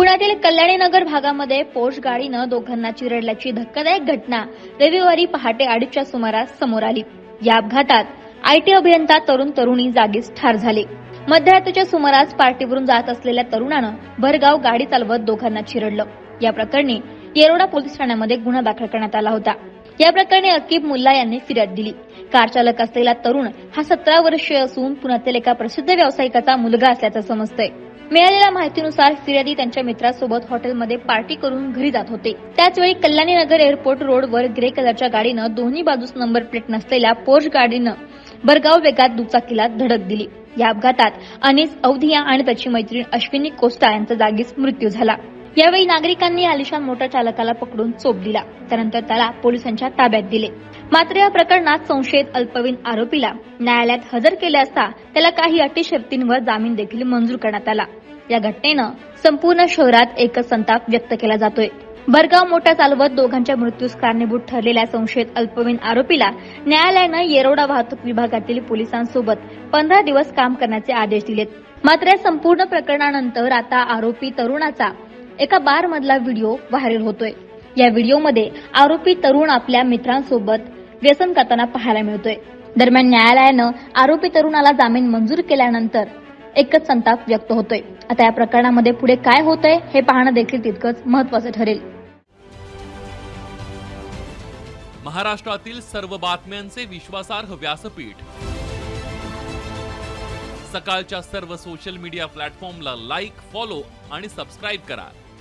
पुण्यातील कल्याणीनगर भागामध्ये पोर्श गाडीनं दोघांना चिरडल्याची धक्कादायक घटना रविवारी पहाटे अडीचच्या सुमारास समोर आली. या अपघातात आयटी अभियंता तरुण तरुणी जागीच ठार झाले. मध्यरात्रीच्या सुमारास पार्टीवरून जात असलेल्या तरुणानं भरगाव गाडी चालवत दोघांना चिरडलं. या प्रकरणी येरोडा पोलीस ठाण्यामध्ये गुन्हा दाखल करण्यात आला होता. या प्रकरणी अकीब मुल्ला यांनी फिर्याद दिली. कार चालक असलेला तरुण हा सतरा वर्षीय असून पुण्यातील एका प्रसिद्ध व्यावसायिकाचा मुलगा असल्याचं समजतंय. मिळालेल्या माहितीनुसार फिर्यादी त्यांच्या मित्रासोबत हॉटेलमध्ये पार्टी करून घरी जात होते. त्याचवेळी कल्याणी नगर एअरपोर्ट रोडवर ग्रे कलरच्या गाडीनं दोन्ही बाजूस नंबर प्लेट नसलेल्या पोर्श गाडीनं बरगाव वेगात दुचाकीला धडक दिली. या अपघातात अनिस अवधिया आणि त्याची मैत्रीण अश्विनी कोस्टा यांचा जागीच मृत्यू झाला. यावेळी नागरिकांनी आलिशान मोटर चालकाला पकडून चोप दिला. त्यानंतर त्याला पोलिसांच्या ताब्यात दिले. मात्र या प्रकरणात संशयित अल्पवयीन आरोपीला न्यायालयात हजर केले असता त्याला काही अटी शर्तींवर जामीन देखील मंजूर करण्यात आला. या घटनेनं संपूर्ण शहरात एकच संताप व्यक्त केला जातोय. भरगाव मोठा चालवत दोघांच्या मृत्यूस कारणीभूत ठरलेल्या संशयित अल्पवयीन आरोपीला न्यायालयानं येरोडा वाहतूक विभागातील पोलिसांसोबत पंधरा दिवस काम करण्याचे आदेश दिलेत. मात्र या संपूर्ण प्रकरणानंतर आता आरोपी तरुणाचा एका बार मधला व्हिडिओ व्हायरल होतोय. या व्हिडिओमध्ये आरोपी तरुण आपल्या मित्रांसोबत व्यसन करताना पाहायला मिळतोय. दरम्यान न्यायालयानं आरोपी तरुणाला जामीन मंजूर केल्यानंतर एकच संताप व्यक्त होतोय. आता या प्रकरणामध्ये पुढे काय होतंय हे पाहणं देखील तितकंच महत्वाचं ठरेल. महाराष्ट्रातील सर्व बातम्यांचे विश्वासार्ह व्यासपीठ. सकाळच्या सर्व सोशल मीडिया प्लॅटफॉर्मला लाईक फॉलो आणि सबस्क्राईब करा.